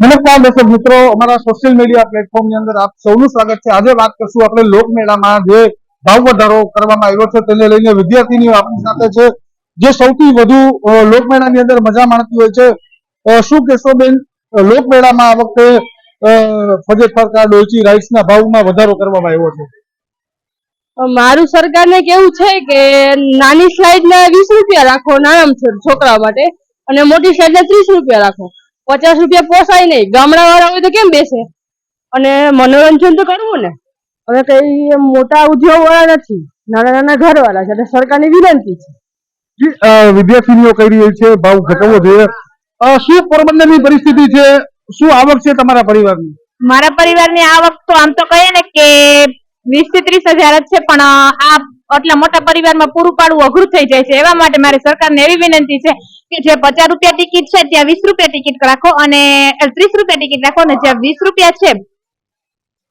નમસ્કાર દર્શક મિત્રો, અમારા સોશિયલ મીડિયા પ્લેટફોર્મની અંદર આપ સૌનું સ્વાગત છે. આજે વાત કરશું આપણે લોકમેળામાં જે ભાવ વધારો કરવામાં આવ્યો છે, તેને લઈને વિદ્યાર્થીનીઓ આપણી સાથે છે. જે સૌથી વધુ લોકમેળાની અંદર મજા માણતી હોય છે. શું કહેશો બેન? લોકમેળામાં આ વખતે ફજે ફરકા, ડોલચી, રાઈસના ભાવમાં વધારો કરવામાં આવ્યો છે. મારું સરકારને કેવું છે કે નાની સ્લાઇડ ને વીસ રૂપિયા રાખો નાના છોકરા માટે, અને મોટી સ્લાઇડ ને ત્રીસ રૂપિયા રાખો. પચાસ રૂપિયા પોસાય નહીં. ગામડા વાળા હોય તો કેમ બેસે? અને મનોરંજન તો કરવું ને. હવે કઈ મોટા ઉદ્યોગ વાળા નથી. નાના નાના ઘર વાળા છે. એટલે સરકારની વિનંતી છે. વિદ્યાર્થીઓ વિદ્યાર્થીનીઓ કહી રહી છે ભાવ ઘટાડવો જોઈએ. શું પોરબંદરની પરિસ્થિતિ છે? શું આવક છે તમારા પરિવારની? મારા પરિવારની આવક તો આમ તો કહીએ ને કે વીસથી ત્રીસ હજાર જ છે પણ આ આટલા મોટા પરિવારમાં પૂરું પાડવું અઘરું થઈ જાય છે. એવા માટે મારી સરકારને એવી વિનંતી છે કે જે પચાસ રૂપિયા ટિકિટ છે ત્યાં વીસ રૂપિયા ટિકિટ રાખો અને ત્રીસ રૂપિયા ટિકિટ રાખો અને જ્યાં વીસ રૂપિયા છે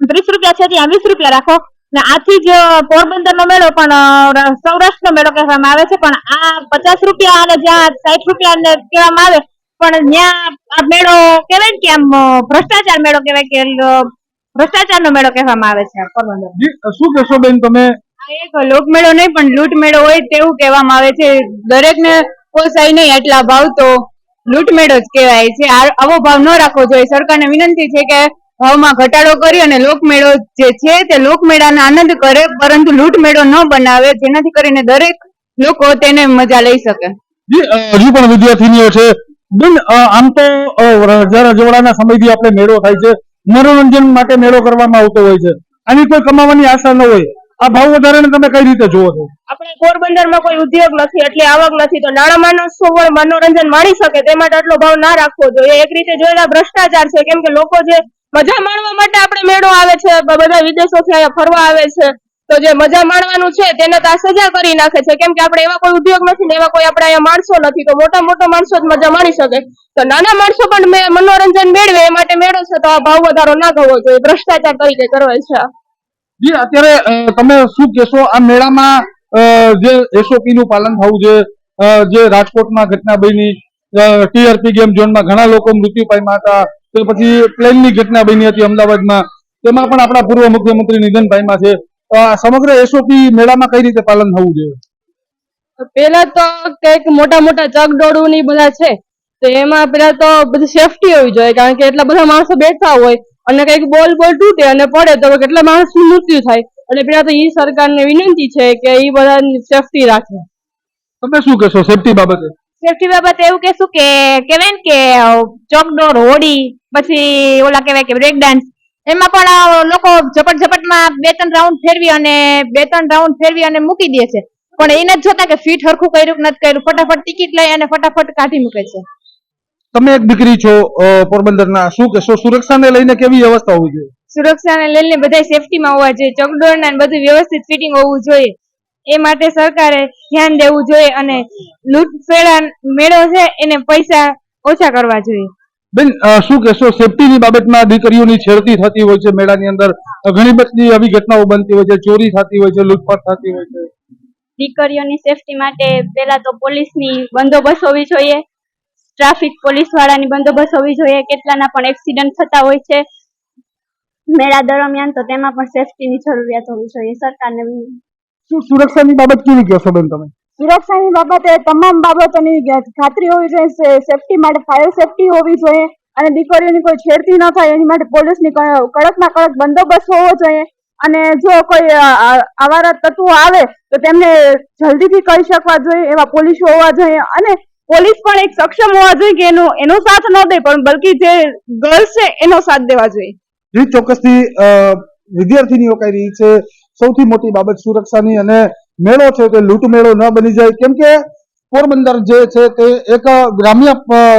ત્રીસ રૂપિયા છે ત્યાં વીસ રૂપિયા રાખો. ને આથી જ પોરબંદર નો મેળો પણ સૌરાષ્ટ્ર નો મેળો કહેવામાં આવે છે પણ આ પચાસ રૂપિયા અને જ્યાં સાઠ રૂપિયા ને કહેવામાં આવે પણ ત્યાં આ મેળો કહેવાય ને કે આમ ભ્રષ્ટાચાર મેળો કહેવાય કે ભ્રષ્ટાચાર નો મેળો કહેવામાં આવે છે પોરબંદર. શું કહેશો બેન તમે? આ એક લોકમેળો નહીં પણ લૂંટ મેળો હોય તેવું કહેવામાં આવે છે. દરેકને પોસાય નહીં એટલા ભાવ તો લૂંટ મેળો જ કહેવાય છે. આવો ભાવ ન રાખવો જોઈએ. સરકારને વિનંતી છે કે ભાવમાં ઘટાડો કરી અને લોકમેળો જે છે તે લોકમેળાનો આનંદ કરે, પરંતુ લૂંટ મેળો ન બનાવે, જેનાથી કરીને દરેક લોકો તેને મજા લઈ શકે. હજી પણ વિદ્યાર્થીનીઓ છે. બેન આમ તો રજવાડાના સમયથી આપણે મેળો થાય છે. મનોરંજન માટે મેળો કરવામાં આવતો હોય છે. આની કોઈ કમાવાની આશા ન હોય. આ ભાવ વધારાને તમે કઈ રીતે જુઓ છો? આપણે પોરબંદરમાં કોઈ ઉદ્યોગ નથી, એટલે આવક નથી, તો શું હોય, મનોરંજન માણી શકે, તે માટે આટલો ભાવ ના રાખવો જોઈએ. એક રીતે જોયેલા ભ્રષ્ટાચાર છે, કેમ કે લોકો જે મજા માણવા માટે આપણે મેળો આવે છે બધા વિદેશોથી અહીંયા ફરવા આવે છે, તો જે મજા માણવાનું છે, તેને તો સજા કરી નાખે છે. કેમ કે આપણે એવા કોઈ ઉદ્યોગ નથી ને એવા કોઈ આપણે અહીંયા માણસો નથી, તો મોટા મોટા માણસો જ મજા માણી શકે. તો નાના માણસો પણ મનોરંજન મેળવે, એ માટે મેળો છે, તો આ ભાવ વધારો ના કરવો જોઈએ, ભ્રષ્ટાચાર તરીકે કરવાય છે. જી, અત્યારે તમે શું કહેશો? આ મેળામાં જે એસઓપી નું પાલન થવું જોઈએ જે રાજકોટમાં ઘટના બની ટીઆરપી ગેમ ઝોનમાં ઘણા લોકો મૃત્યુ પામ્યા હતા, તે પછી પ્લેનની ઘટના બની હતી અમદાવાદમાં. તેમાં પણ આપણા પૂર્વ મુખ્યમંત્રી નિધન પામ્યા છે. સમગ્ર એસઓપી મેળામાં કઈ રીતે પાલન થવું જોઈએ? પેલા તો કંઈક મોટા મોટા ચગડોળું ની બધા છે. તો એમાં પેલા તો બધી સેફટી હોવી જોઈએ, કારણ કે એટલા બધા માણસો બેઠા હોય અને કંઈક બોલ બોલ તૂટે અને પડે તો કેટલા માણસનું મૃત્યુ થાય. એટલે પેલા તો ઈ સરકારને વિનંતી છે કે એ બધા સેફટી રાખે. તમે શું કહેશો? સેફટી બાબતે? સેફટી બાબતે એવું કહેશું કે કહેવાય ને કે ચોકડોર હોડી પછી ઓલા કહેવાય કે બ્રેક ડાન્સ એમાં પણ લોકો ઝપટ ઝપટમાં બે ત્રણ રાઉન્ડ ફેરવી અને બે ત્રણ રાઉન્ડ ફેરવી અને મૂકી દે છે. પણ એ નથી જોતા કે ફીટ હરખું કર્યું નથી કર્યું. ફટાફટ ટિકિટ લઈ અને ફટાફટ કાઢી મૂકે છે. તમે એક દીકરી છો પોરબંદરના શું કહેશો? સુરક્ષાને લઈને કેવી વ્યવસ્થા હોવી જોઈએ? સુરક્ષાને લઈને બધા સેફટીમાં હોવા જોઈએ. ચકડોળના બધું વ્યવસ્થિત ફિટિંગ હોવું જોઈએ. એ માટે સરકારે ધ્યાન દેવું જોઈએ અને લૂંટફેડા મેળો છે એને પૈસા ઓછા કરવા જોઈએ. બેન અ, શું કહેશો? સેફટીની બાબતમાં દીકરીઓની છેડતી થતી હોય છે મેળાની અંદર. ઘણી બધી આવી ઘટનાઓ બનતી હોય છે ચોરી થતી હોય છે લૂંટફાટ થતી હોય છે. દીકરીઓની સેફટી માટે પહેલા તો પોલીસની બંદોબસ્ત હોવી જોઈએ. ટ્રાફિક પોલીસ વાળાની બંદોબસ્ત હોવી જોઈએ. કેટલાના પણ એક્સિડન્ટ થતા હોય છે. મેળા દરમિયાન તો તેમાં પણ સેફટીની જરૂરિયાત હોવી જોઈએ. સરકારને શું સુરક્ષાની બાબત કેવી કહેશો બેન તમે? સુરક્ષાની બાબતે તમામ બાબતોની ખાતરી હોવી જોઈએ. સેફટી માટે ફાયર સેફટી હોવી જોઈએ. અને દીકરીઓની કોઈ છેડતી ન થાય. એની માટે પોલીસની કડકમાં કડક બંદોબસ્ત હોવો જોઈએ. અને જો કોઈ આવારા તત્વો આવે તો તેમને જલ્દીથી કહી શકવા જોઈએ. એવા પોલીસ હોવા જોઈએ. અને પોલીસ પણ એક સક્ષમ હોવા જોઈએ કે એનો એનો સાથ ન દે, પણ બલકી જે ગર્લ્સ છે, એનો સાથ દેવા જોઈએ. જી, ચોક્કસથી વિદ્યાર્થીનીઓ કહી રહી છે, સૌથી મોટી બાબત સુરક્ષાની અને મેળો છે તે લૂંટ મેળો ન બની જાય. કેમ કે પોરબંદર જે છે તે એક ગ્રામ્ય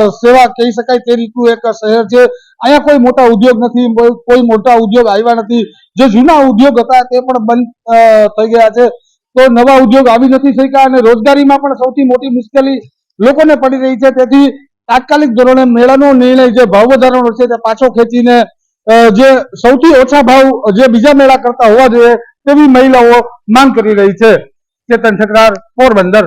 સેવા કહી શકાય તે રીતનું એક શહેર છે. અહીંયા કોઈ મોટા ઉદ્યોગ નથી, કોઈ- મોટા ઉદ્યોગ આવ્યા નથી. જે જૂના ઉદ્યોગ હતા તે પણ બંધ થઈ ગયા છે. તો નવા ઉદ્યોગ આવી નથી શક્યા અને રોજગારીમાં પણ સૌથી મોટી મુશ્કેલી લોકોને પડી રહી છે. તેથી તાત્કાલિક ધોરણે મેળાનો નિર્ણય જે ભાવ વધારાનો છે તે પાછો ખેંચીને જે સૌથી ઓછા ભાવ જે બીજા મેળા કરતા હોવા જોઈએ તેવી મહિલાઓ માંગ કરી રહી છે. ચેતન ઠકરાર, પોરબંદર.